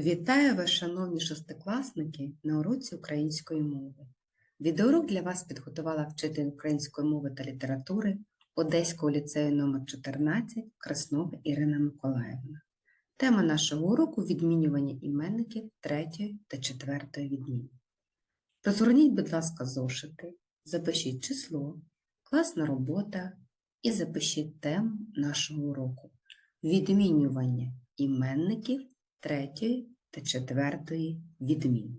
Вітаю вас, шановні шестикласники, на уроці української мови. Відеоурок для вас підготувала вчитель української мови та літератури Одеського ліцею номер 14 Краснова Ірина Миколаївна. Тема нашого уроку відмінювання іменників третьої та четвертої відміни. Розгорніть, будь ласка, зошити, запишіть число, класна робота і запишіть тему нашого уроку відмінювання іменників третьої та четвертої відміни.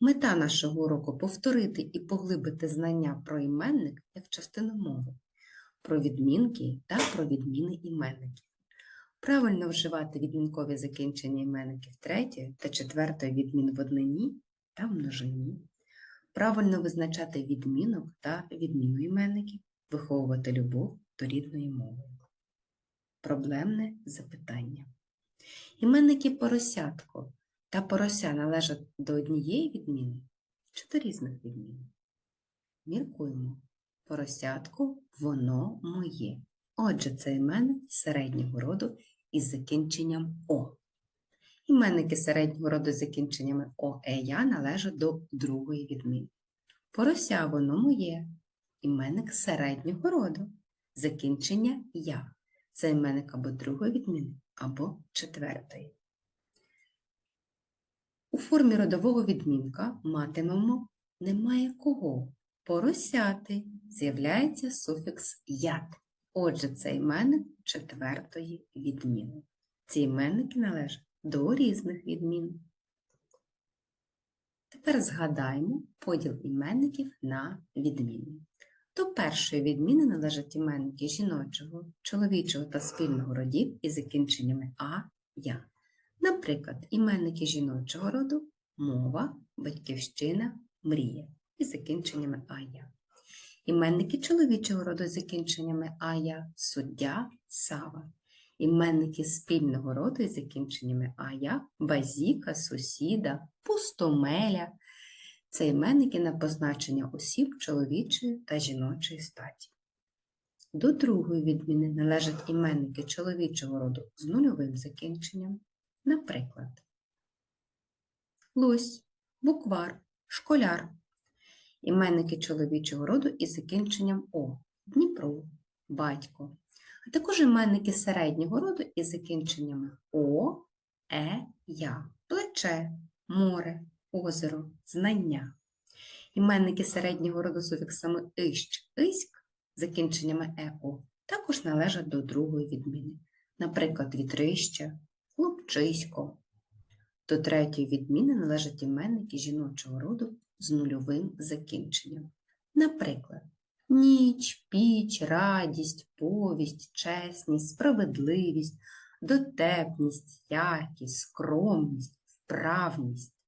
Мета нашого уроку повторити і поглибити знання про іменник як частину мови, про відмінки та про відміни іменників. Правильно вживати відмінкові закінчення іменників третьої та четвертої відмін в однині та множині, правильно визначати відмінок та відміну іменників, виховувати любов до рідної мови. Проблемне запитання. Іменники поросятко та порося належать до однієї відміни чи до різних відмін? Міркуємо. Поросятко воно моє. Отже, це іменник середнього роду із закінченням О. Іменники середнього роду з закінченнями О, Е, Я належать до другої відміни. Порося воно моє. Іменник середнього роду. Закінчення Я. Це іменник або другої відміни, або четвертої. У формі родового відмінка матимемо немає кого. Поросяти з'являється суфікс яд. Отже, це іменник четвертої відміни. Ці іменники належать до різних відмін. Тепер згадаємо поділ іменників на відміни. До першої відміни належать іменники жіночого, чоловічого та спільного родів із закінченнями а, я. Наприклад, іменники жіночого роду мова, батьківщина, мрія із закінченнями а, я. Іменники чоловічого роду з закінченнями а, я, суддя, сава. Іменники спільного роду із закінченнями а, я, базіка, сусіда, пустомеля, це іменники на позначення осіб чоловічої та жіночої статі. До другої відміни належать іменники чоловічого роду з нульовим закінченням, наприклад, лось, буквар, школяр, іменники чоловічого роду із закінченням О, Дніпро, батько, а також іменники середнього роду із закінченнями О, Е, Я, плече, море, озеро, знання. Іменники середнього роду суфіксами «ищ», «иськ» закінченнями «ео також належать до другої відміни, наприклад, вітрище, хлопчисько. До третьої відміни належать іменники жіночого роду з нульовим закінченням. Наприклад, ніч, піч, радість, повість, чесність, справедливість, дотепність, якість, скромність, вправність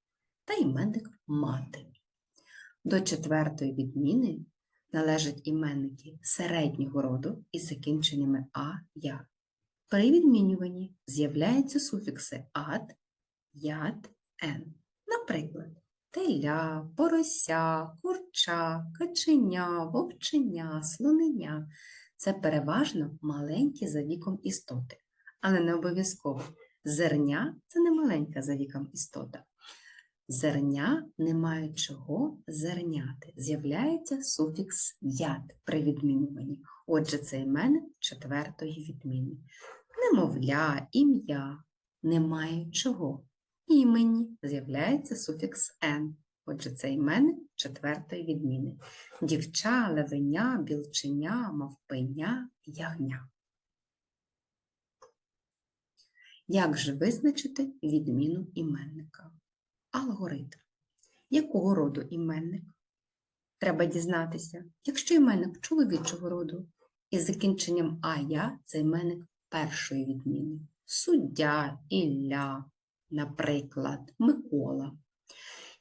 та іменник мати. До четвертої відміни належать іменники середнього роду із закінченнями а, я. При відмінюванні з'являються суфікси ад, яд, ен. Наприклад, теля, порося, курча, каченя, вовченя, слоненя це переважно маленькі за віком істоти, але не обов'язково. Зерня це не маленька за віком істота. Зерня не мають чого зерняти. З'являється суфікс яд при відмінюванні. Отже, це іменник четвертої відміни. Немовля, ім'я не мають чого. Імені з'являється суфікс н. Отже, це іменник четвертої відміни. Дівча, левеня, білченя, мавпеня, ягня. Як же визначити відміну іменника? Алгоритм. Якого роду іменник? Треба дізнатися, якщо іменник чоловічого роду із закінченням ая це іменник першої відміни. Суддя, Ілля, наприклад, Микола.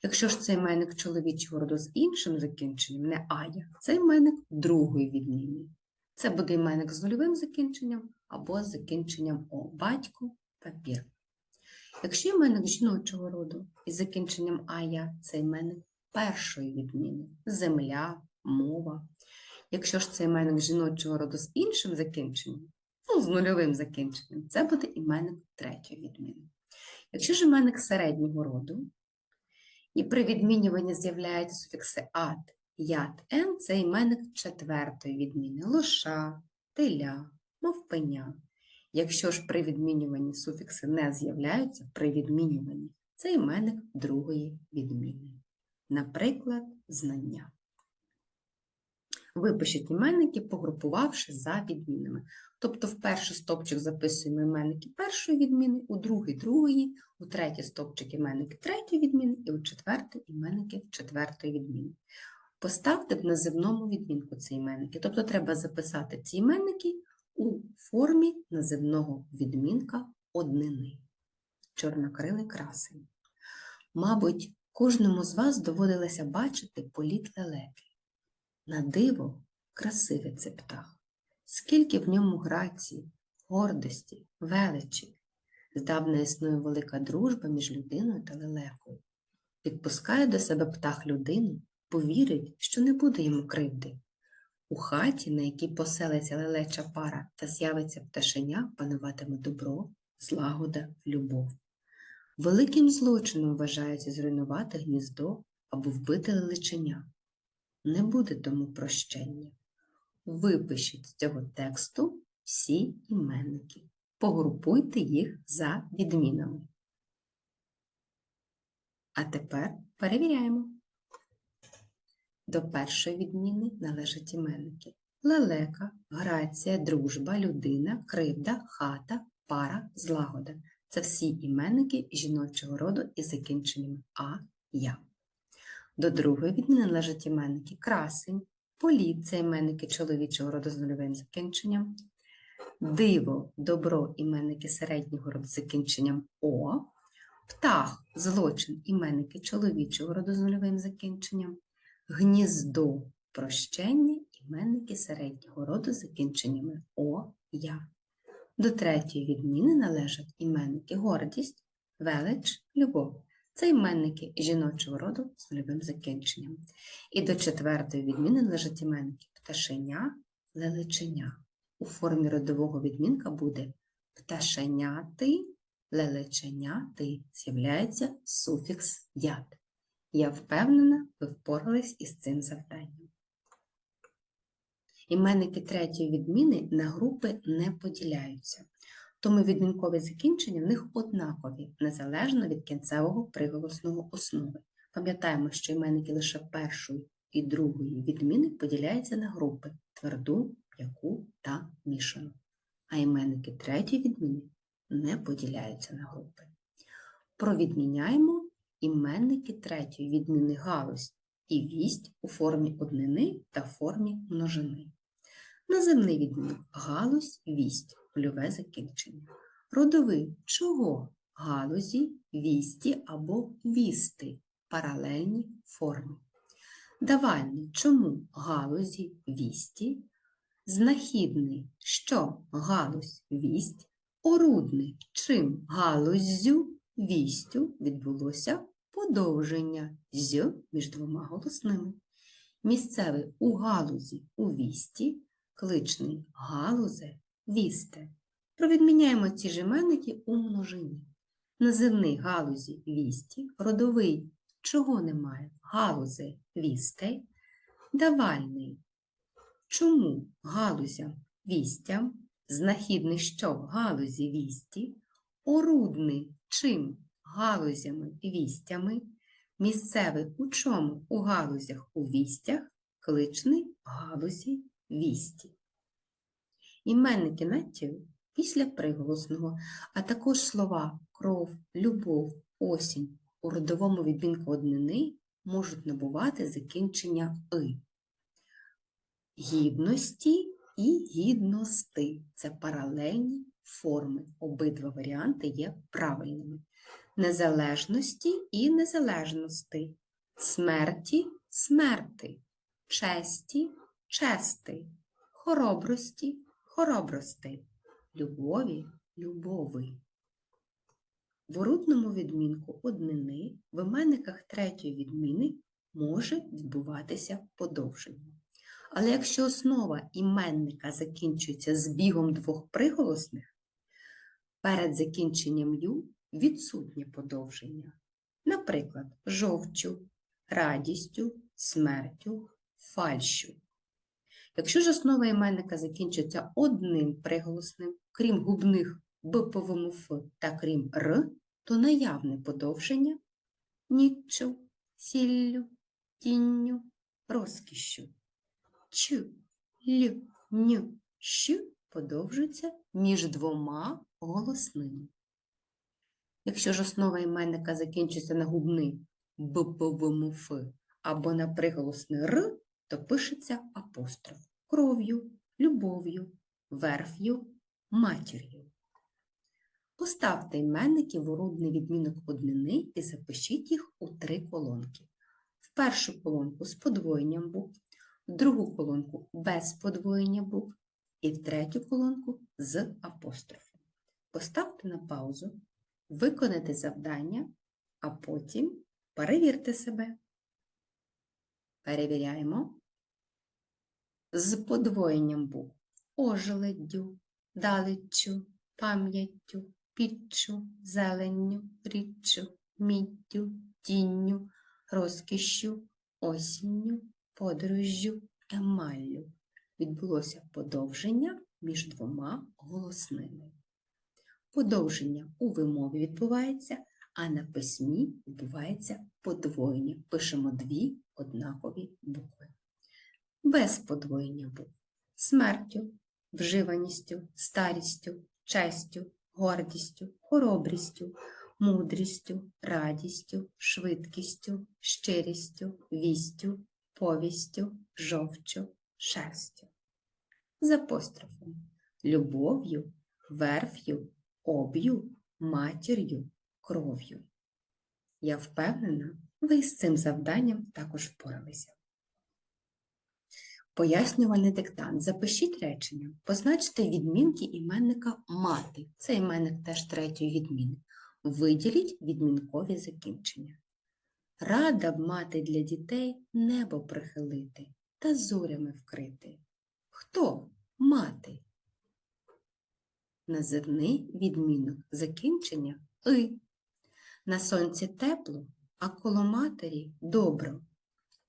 Якщо ж це іменник чоловічого роду з іншим закінченням, не ая, це іменник другої відміни. Це буде іменник з нульовим закінченням або з закінченням О, батько, папір. Якщо іменник жіночого роду із закінченням ая це іменник першої відміни земля, мова. Якщо ж це іменник жіночого роду з іншим закінченням, ну, з нульовим закінченням, це буде іменник третьої відміни. Якщо ж іменник середнього роду, і при відмінюванні з'являються суфікси ат, ят, ен, це іменник четвертої відміни лоша, теля, мовпеня. Якщо ж при відмінюванні суфікси не з'являються, при відмінюванні це іменник другої відміни. Наприклад, знання. Випишіть іменники, погрупувавши за відмінами. Тобто в перший стовпчик записуємо іменники першої відміни, у другий другої, у третій стовпчик іменники третьої відміни і у четвертий іменники четвертої відміни. Поставте в називному відмінку ці іменники. Тобто треба записати ці іменники у формі називного відмінка однини. Чорнокрилий красень. Мабуть, кожному з вас доводилося бачити політ лелеки. На диво красивий це птах, скільки в ньому грації, гордості, величі. Здавна існує велика дружба між людиною та лелекою. Підпускає до себе птах людину, повірить, що не буде йому кривди. У хаті, на якій поселиться лелеча пара та з'явиться пташеня, пануватиме добро, злагода, любов. Великим злочином вважається зруйнувати гніздо або вбити лелеченя. Не буде тому прощення. Випишіть з цього тексту всі іменники. Погрупуйте їх за відмінами. А тепер перевіряємо. До першої відміни належать іменники. Лелека, грація, дружба, людина, кривда, хата, пара, злагода. Це всі іменники жіночого роду із закінченнями А, Я. До другої відміни належать іменники красень, політ це іменники чоловічого роду з нульовим закінченням, диво, добро іменники середнього роду з закінченням О, птах, злочин іменники чоловічого роду з нульовим закінченням, гніздо, прощення іменники середнього роду закінченнями О, Я. До третьої відміни належать іменники гордість, велич, любов. Це іменники жіночого роду з нульовим закінченням. І до четвертої відміни належать іменники пташеня, лелеченя. У формі родового відмінка буде пташеняти, лелеченяти. З'являється суфікс яд. Я впевнена, ви впорались із цим завданням. Іменники третьої відміни на групи не поділяються, тому відмінкові закінчення в них однакові, незалежно від кінцевого приголосного основи. Пам'ятаємо, що іменники лише першої і другої відміни поділяються на групи тверду, м'яку та мішану. А іменники третьої відміни не поділяються на групи. Провідміняємо іменники третьої відміни галузь і вість у формі однини та формі множини. Наземний відмінок галузь, вість, польове закінчення. Родовий чого? Галузі, вісті або вісти, паралельні форми. Давальний чому галузі, вісті, знахідний що галузь, вість, орудний чим галуззю, вістю відбулося подовження з між двома голосними. Місцевий у галузі у вісті, кличний галузе, вісте. Провідміняємо ці ж іменники у множині. Називний галузі вісті, родовий чого немає? Галузе вістей, давальний. Чому галузям вістям, знахідний що галузі вісті, орудний чим галузями вістями, місцевий у чому у галузях у вістях, кличний галузі вісті. Іменники надтів після приголосного, а також слова кров, любов, осінь у родовому відмінку однини можуть набувати закінчення и. Гідності і гідності це паралельні форми. Обидва варіанти є правильними. Незалежності і незалежності, смерті смерти, честі чести, хоробрості хоробрости, любові любови. В урудному відмінку однини в іменниках третьої відміни може відбуватися подовження. Але якщо основа іменника закінчується збігом двох приголосних, перед закінченням ю відсутнє подовження. Наприклад, жовчу, радістю, смертю, фальщу. Якщо ж основа іменника закінчується одним приголосним, крім губних б по вимов «ф» та крім р, то наявне подовження ніччю, сіллю, тінню, розкішшю. Ч, л, н, щ подовжуються між двома голосними. Якщо ж основа іменника закінчується на губний б по вимов «ф» або на приголосний р, то пишеться апостроф кров'ю, любов'ю, верф'ю, матір'ю. Поставте іменники в уродний відмінок однини і запишіть їх у три колонки. В першу колонку з подвоєнням букв, в другу колонку без подвоєння букв і в третю колонку з апострофом. Поставте на паузу, виконайте завдання, а потім перевірте себе. Перевіряємо. З подвоєнням букв ожеледдю, далеччю, пам'яттю, піччю, зеленню, річчю, міддю, тінню, розкішшю, осінню, подорожжю, емаллю. Відбулося подовження між двома голосними. Подовження у вимові відбувається, а на письмі відбувається подвоєння. Пишемо дві однакові букви. Без подвоєння букв. Смертю, вживаністю, старістю, честю, гордістю, хоробрістю, мудрістю, радістю, швидкістю, щирістю, вістю, повістю, жовчю, шерстю. З апострофом любов'ю, верф'ю, об'ю, матір'ю, кров'ю. Я впевнена, ви з цим завданням також впоралися. Пояснювальний диктант. Запишіть речення. Позначте відмінки іменника мати. Це іменник теж третьої відміни. Виділіть відмінкові закінчення. Рада б мати для дітей небо прихилити та зорями вкрити. Хто мати? Називний відмінок закінчення и. На сонці тепло, а коло матері добро.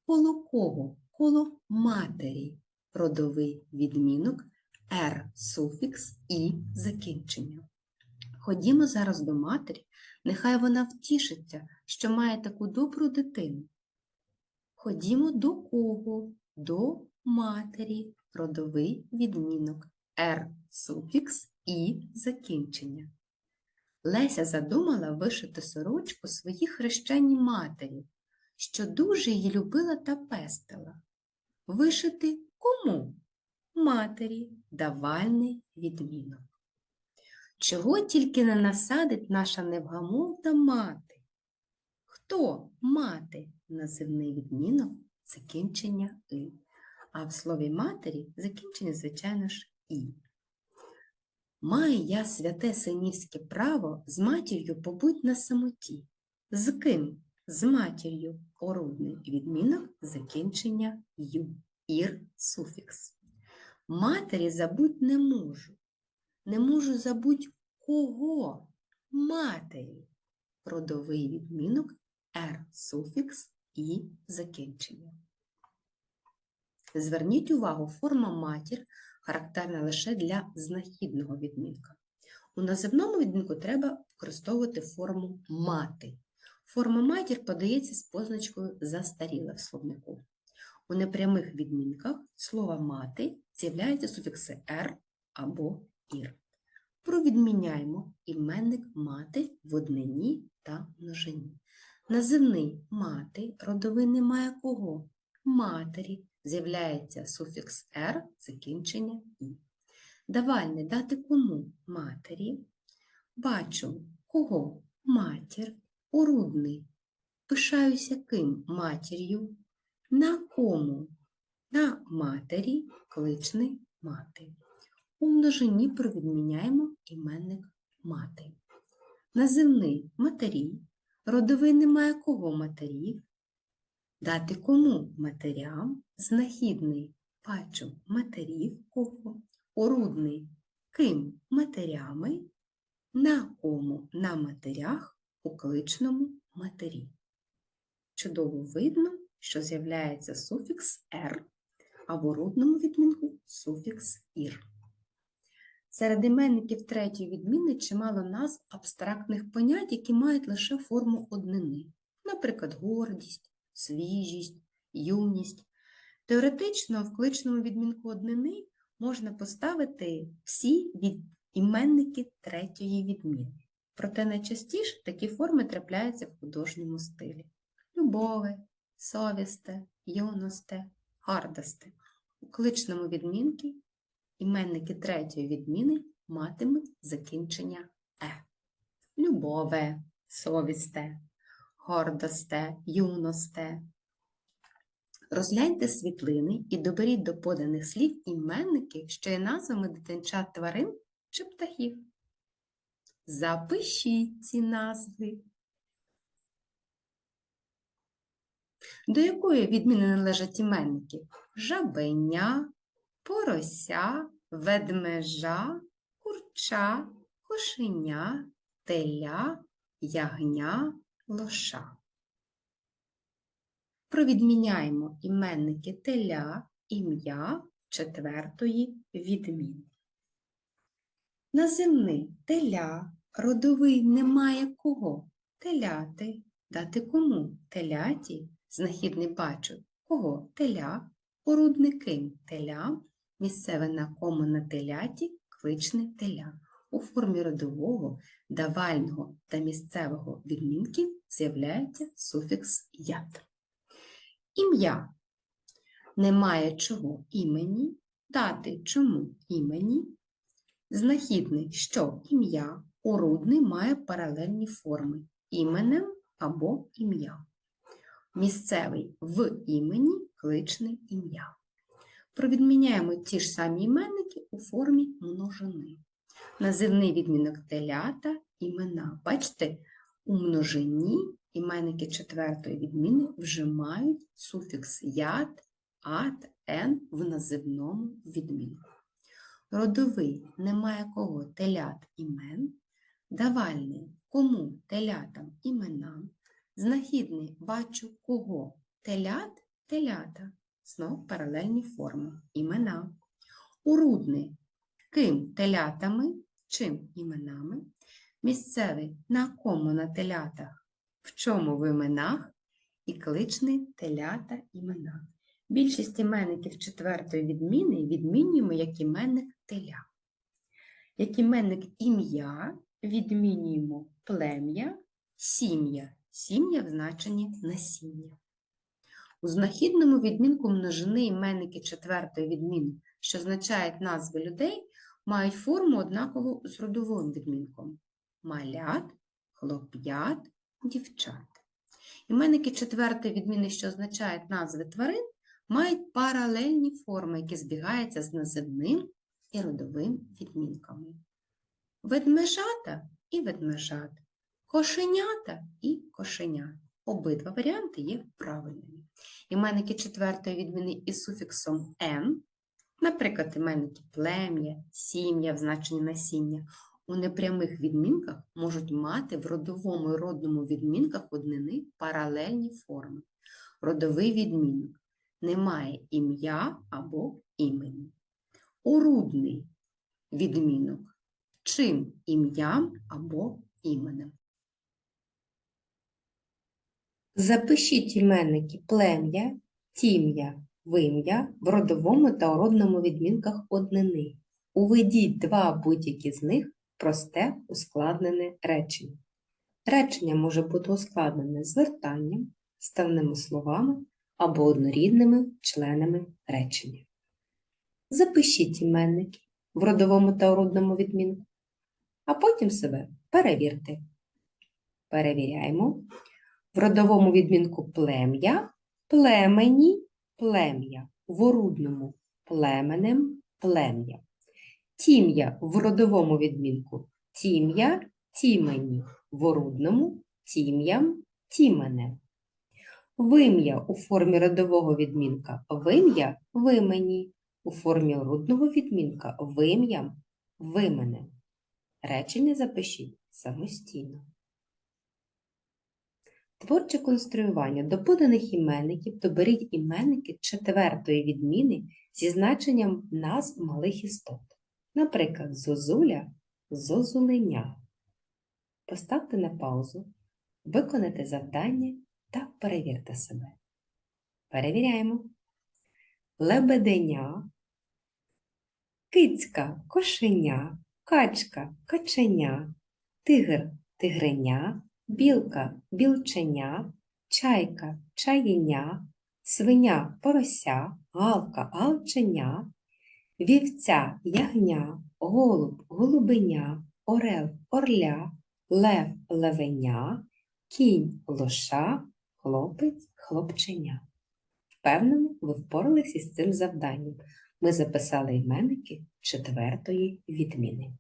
Коло кого? Коло матері. Родовий відмінок «р» суфікс і закінчення. Ходімо зараз до матері, нехай вона втішиться, що має таку добру дитину. Ходімо до кого? До матері. Родовий відмінок «р» суфікс і закінчення. Леся задумала вишити сорочку своїй хрещеній матері, що дуже її любила та пестила. Вишити кому? Матері давальний відмінок. Чого тільки не насадить наша невгамовна мати? Хто мати називний відмінок закінчення и, а в слові матері закінчення, звичайно ж, і. Маю я святе синівське право з матір'ю побуть на самоті. З ким? З матір'ю орудний відмінок закінчення ю, ір суфікс. Матері забуть не можу. Не можу забуть кого? Матері. Родовий відмінок р суфікс і закінчення. Зверніть увагу, форма матір характерна лише для знахідного відмінка. У називному відмінку треба використовувати форму мати. Форма матір подається з позначкою застаріла в словнику. У непрямих відмінках слова мати з'являються суфікси «р» або «ір». Провідміняємо іменник мати в однині та множині. Називний мати родовий немає кого? Матері з'являється суфікс «р» закінчення «і». Давальне дати кому матері. Бачу кого матір, урудний. Пишаюся ким матір'ю, на кому? На матері кличний мати. У множині провідміняємо іменник мати. Називний матері, родовий немає кого матерів, дати кому матерям, знахідний бачу матерів кого, орудний ким матерями, на кому на матерях у кличному матері. Чудово видно, що з'являється суфікс «р», а в орудному відмінку суфікс «ір». Серед іменників третьої відміни чимало назв абстрактних понять, які мають лише форму однини, наприклад, гордість, свіжість, юність. Теоретично в кличному відмінку однини можна поставити всі від іменники третьої відміни. Проте найчастіше такі форми трапляються в художньому стилі: любове, совісте, юносте, гардосте. У кличному відмінки іменники третьої відміни матимуть закінчення е. Любове, совісте, гордосте, юносте. Розгляньте світлини і доберіть до поданих слів іменники, що є назвами дитинчат тварин чи птахів. Запишіть ці назви. До якої відміни належать іменники? Жабеня, порося, ведмежа, курча, кошеня, теля, ягня, лоша. Провідміняємо іменники теля, ім'я четвертої відміни. Наземний теля, родовий немає кого. Теляти, дати кому? Теляті, знахідний бачу. Кого? Теля, орудники теля, місцеве на кому на теляті, кличне теля. У формі родового, давального та місцевого відмінків з'являється суфікс ят. Ім'я. Немає чого імені, дати чому імені. Знахідний, що ім'я, орудний має паралельні форми іменем або ім'я. Місцевий в імені кличне ім'я. Провідміняємо ті ж самі іменники у формі множини. Називний відмінок телята імена. Бачите, у множині іменники четвертої відміни вже мають суфікс ят, ат, ен в називному відмінку. Родовий немає кого телят імен, давальний кому телятам іменам, знахідний бачу кого телят телята, знов паралельні форми імена. Урудний ким телятами, чим іменами, місцевий на кому на телятах, в чому в іменах, і кличний телята імена. Більшість іменників четвертої відміни відмінюємо як іменник теля. Як іменник ім'я відмінюємо плем'я, сім'я, сім'я в значенні насіння. У знахідному відмінку множини іменники четвертої відміни, що означають назви людей, мають форму однакову з родовим відмінком малят, хлоп'ят, дівчат. Іменники четвертої відміни, що означають назви тварин, мають паралельні форми, які збігаються з називним і родовим відмінками. Ведмежата і ведмежат, кошенята і кошенят. Обидва варіанти є правильними. Іменники четвертої відміни із суфіксом «н», наприклад, іменники плем'я, сім'я в значенні насіння, у непрямих відмінках можуть мати в родовому і родному відмінках однини паралельні форми. Родовий відмінок немає ім'я або імені. Орудний відмінок чим ім'ям або іменем. Запишіть іменники плем'я, тім'я, вим'я в родовому та орудному відмінках однини. Уведіть два будь-які з них просте ускладнене речення. Речення може бути ускладнене звертанням, ставними словами або однорідними членами речення. Запишіть іменники в родовому та орудному відмінку, а потім себе перевірте. Перевіряємо. В родовому відмінку плем'я, племені, плем'я, в племенем, плем'я. Тім'я в родовому відмінку тім'я, тімені, в тім'ям, тімене. Вим'я у формі родового відмінка вим'я вимені, у формі рудного відмінка вим'ям вимене. Речення запишіть самостійно. Творче конструювання. До поданих іменників доберіть іменники четвертої відміни зі значенням назв малих істот. Наприклад, зозуля зозуленя. Поставте на паузу, виконайте завдання та перевірте себе. Перевіряємо. Лебеденя, кицька, кошеня, качка, каченя, тигр, тигреня, білка, білченя, чайка, чаєня, свиня, порося, галка, галченя, вівця, ягня, голуб, голубеня, орел, орля, лев, левеня, кінь, лоша, хлопець, хлопченя. Впевнено, ви впоралися із цим завданням. Ми записали іменники четвертої відміни.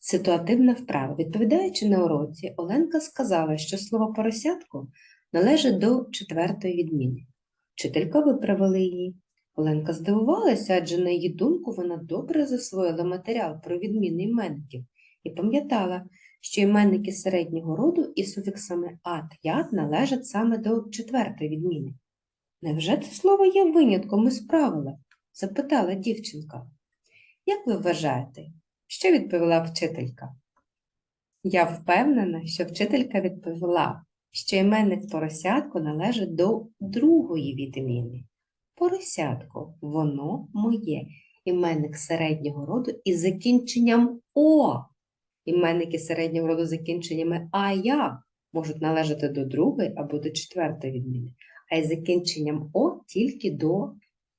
Ситуативна вправа. Відповідаючи на уроці, Оленка сказала, що слово поросятко належить до четвертої відміни. Вчителька виправила її. Оленка здивувалася, адже на її думку вона добре засвоїла матеріал про відміни іменників і пам'ятала, що іменники середнього роду із суфіксами ат ят належать саме до четвертої відміни. Невже це слово є винятком із правила? запитала дівчинка. Як ви вважаєте, що відповіла вчителька? Я впевнена, що вчителька відповіла, що іменник поросятко належить до другої відміни. Поросятко, воно моє, іменник середнього роду із закінченням О. Іменники середнього роду з закінченнями а я можуть належати до другої або до четвертої відміни, а із закінченням О тільки до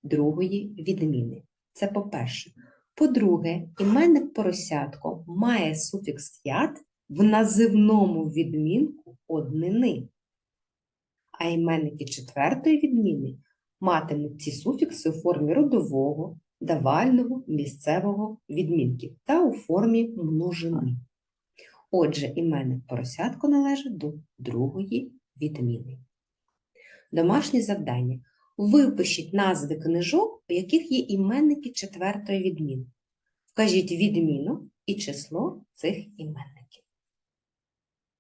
другої відміни. Це по-перше. По-друге, іменник поросятко має суфікс ят в називному відмінку однини. А іменники четвертої відміни матимуть ці суфікси у формі родового, давального, місцевого відмінків та у формі множини. Отже, іменник поросятко належить до другої відміни. Домашнє завдання. Випишіть назви книжок, у яких є іменники четвертої відміни. Вкажіть відміну і число цих іменників.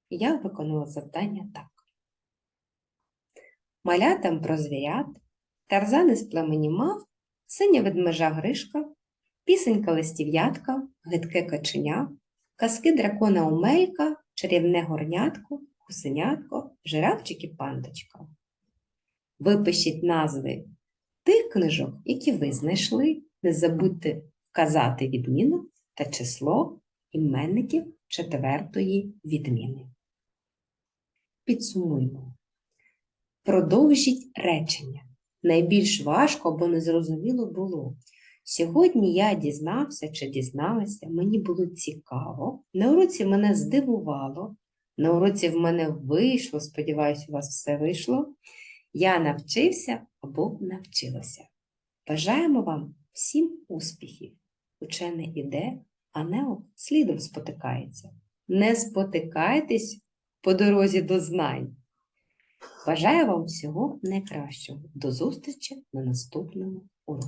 Я виконала завдання так. Малятам про звірят, тарзани з племені мав, синя ведмежа Гришка, пісенька листів'ятка, гидке каченя, казки дракона Умелька, чарівне горнятко, гусенятко, жирафчик і пандочка. Випишіть назви тих книжок, які ви знайшли. Не забудьте вказати відміну та число іменників четвертої відміни. Підсумуємо. Продовжіть речення. Найбільш важко або незрозуміло було. Сьогодні я дізнався чи дізналася, мені було цікаво. На уроці мене здивувало. На уроці в мене вийшло, сподіваюся, у вас все вийшло. Я навчився або навчилася. Бажаємо вам всім успіхів. Учений іде, а нео слідом спотикається. Не спотикайтесь по дорозі до знань. Бажаю вам всього найкращого. До зустрічі на наступному уроці.